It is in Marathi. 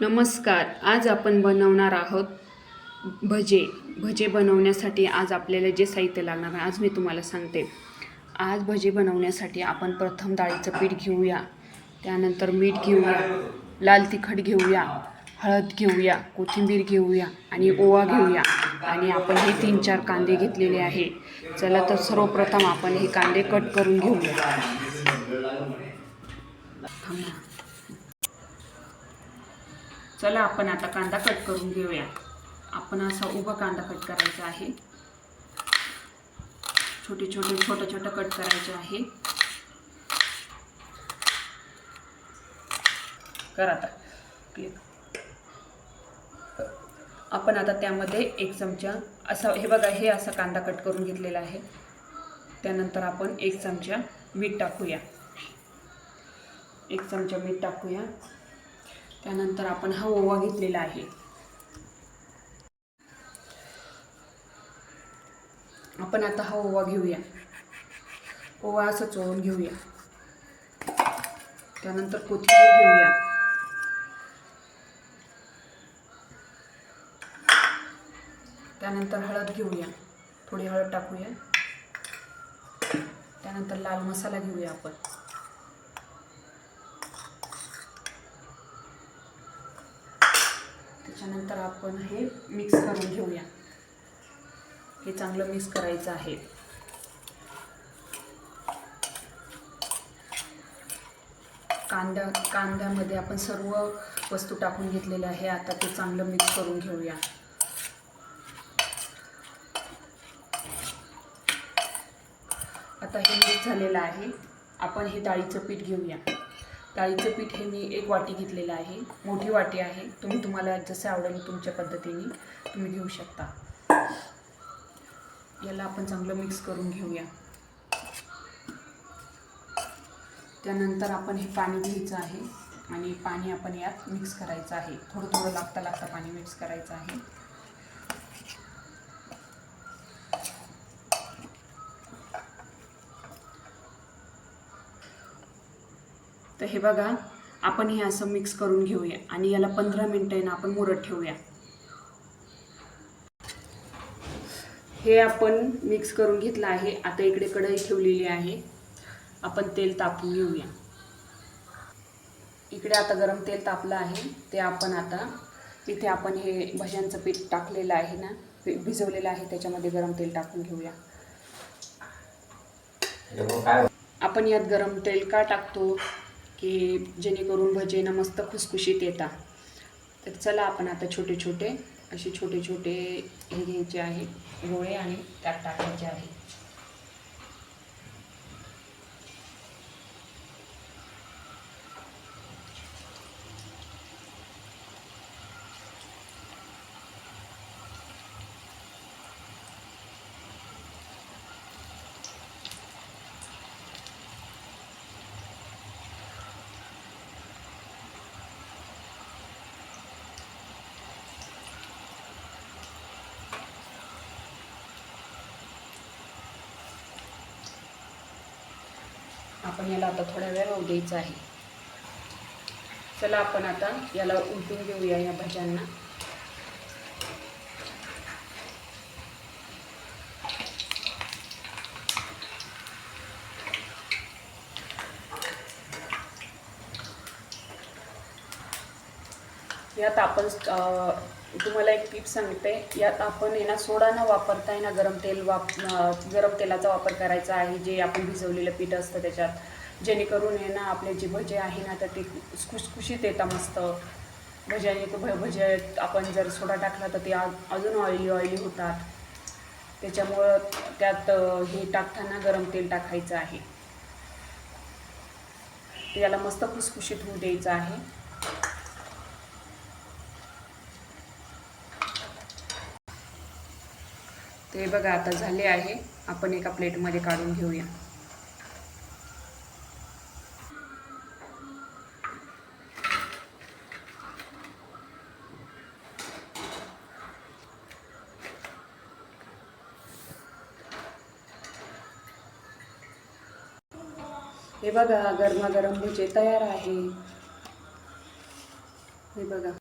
नमस्कार आज आपण बनवणार आहोत भजे. भजे बनवण्यासाठी आज आपल्याला जे साहित्य लागणार आहे आज मी तुम्हाला सांगते. आज भजे बनवण्यासाठी आपण प्रथम डाळीचं पीठ घेऊया. त्यानंतर मीठ घेऊया लाल तिखट घेऊया हळद घेऊया कोथिंबीर घेऊया आणि ओवा घेऊया. आणि आपण हे तीन चार कांदे घेतलेले आहे. चला तर सर्वप्रथम आपण हे कांदे कट करून घेऊया. थांबा. चला आपण आता कांदा कट करून घेऊया. आपण असा उभा कांदा कट करायचा आहे. छोटे छोटे छोटं छोटं कट करायचे आहे. कर आता. क्लिक आपण आता त्यामध्ये एक चमचा असा हे बघा हे असा कांदा कट करून घेतलेला आहे. त्यानंतर आपण एक चमचा मीठ टाकूया. एक चमचा मीठ टाकूया. त्यानंतर आपण हा ओवा घेतलेला आहे. आपण आता हा ओवा घेऊया. ओवा असं चोळून घेऊया. त्यानंतर कोथिंबीर घेऊया. त्यानंतर हळद घेऊया. थोडी हळद टाकूया. त्यानंतर लाल मसाला घेऊया आपण. त्याच्यानंतर आपण हे मिक्स करून घेऊया. हे चांगलं मिक्स करायचं आहे. कांदा कांद्यामध्ये आपण सर्व वस्तू टाकून घेतलेल्या आहे. आता ते चांगलं मिक्स करून घेऊया. आता हे मिक्स झालेलं आहे. आपण हे डाळीचं पीठ घेऊया. डाळीचं पीठ हे मी एक वाटी घेतलेलं आहे. मोठी वाटी आहे. तुम्ही तुम्हाला जसं आवडेल तुमच्या पद्धतीने तुम्ही घेऊ शकता. याला आपण चांगलं मिक्स करून घेऊया. त्यानंतर आपण हे पाणी घ्यायचं आहे आणि पाणी आपण यात मिक्स करायचं आहे. थोडं थोडं लागता लागता पाणी मिक्स करायचं आहे. तर हे बघा आपण हे असं मिक्स करून घेऊया आणि याला पंधरा मिनिटांना आपण मुरत ठेवूया. हे आपण मिक्स करून घेतलं आहे. आता इकडे कढई ठेवलेली आहे. आपण तेल तापून घेऊया. इकडे आता गरम तेल तापलं आहे. ते आपण आता इथे आपण हे भज्यांचं पीठ टाकलेलं आहे ना भिजवलेलं आहे त्याच्यामध्ये गरम तेल टाकून घेऊया. आपण यात गरम तेल का टाकतो? की जेणेकरून भजेनं मस्त खुसखुशीत येतात. तर चला आपण आता छोटे छोटे असे छोटे छोटे हे घ्यायचे आहे गोळे आणि त्यात टाकायचे आहे. आपण याला आता थोडा वेळ राहू द्यायचा आहे. चला आपण आता याला उलटून घेऊया या भाज्यांना. यात आपण अं, तुम्हाला एक टिप सांगते. यात आपण आहे ना सोडा न वापरता आहे ना गरम तेल वाप गरम तेलाचा वापर करायचा आहे. जे आपण भिजवलेलं पीठ असतं त्याच्यात. जेणेकरून आहे ना आपले जे भजे आहे ना तर ते खुसखुशीत येतात मस्त. भज्याने तो भ भजे आपण जर सोडा टाकला तर ते अजून ऑइली ऑइली होतात. त्याच्यामुळं त्यात हे टाकताना गरम तेल टाकायचं आहे. याला मस्त खुसखुशीत होऊ द्यायचं आहे. हे बघा आता झाले आहे. आपण एका प्लेटमध्ये काढून घेऊया. हे बघा गरमागरम भुजे तयार आहे. हे बघा.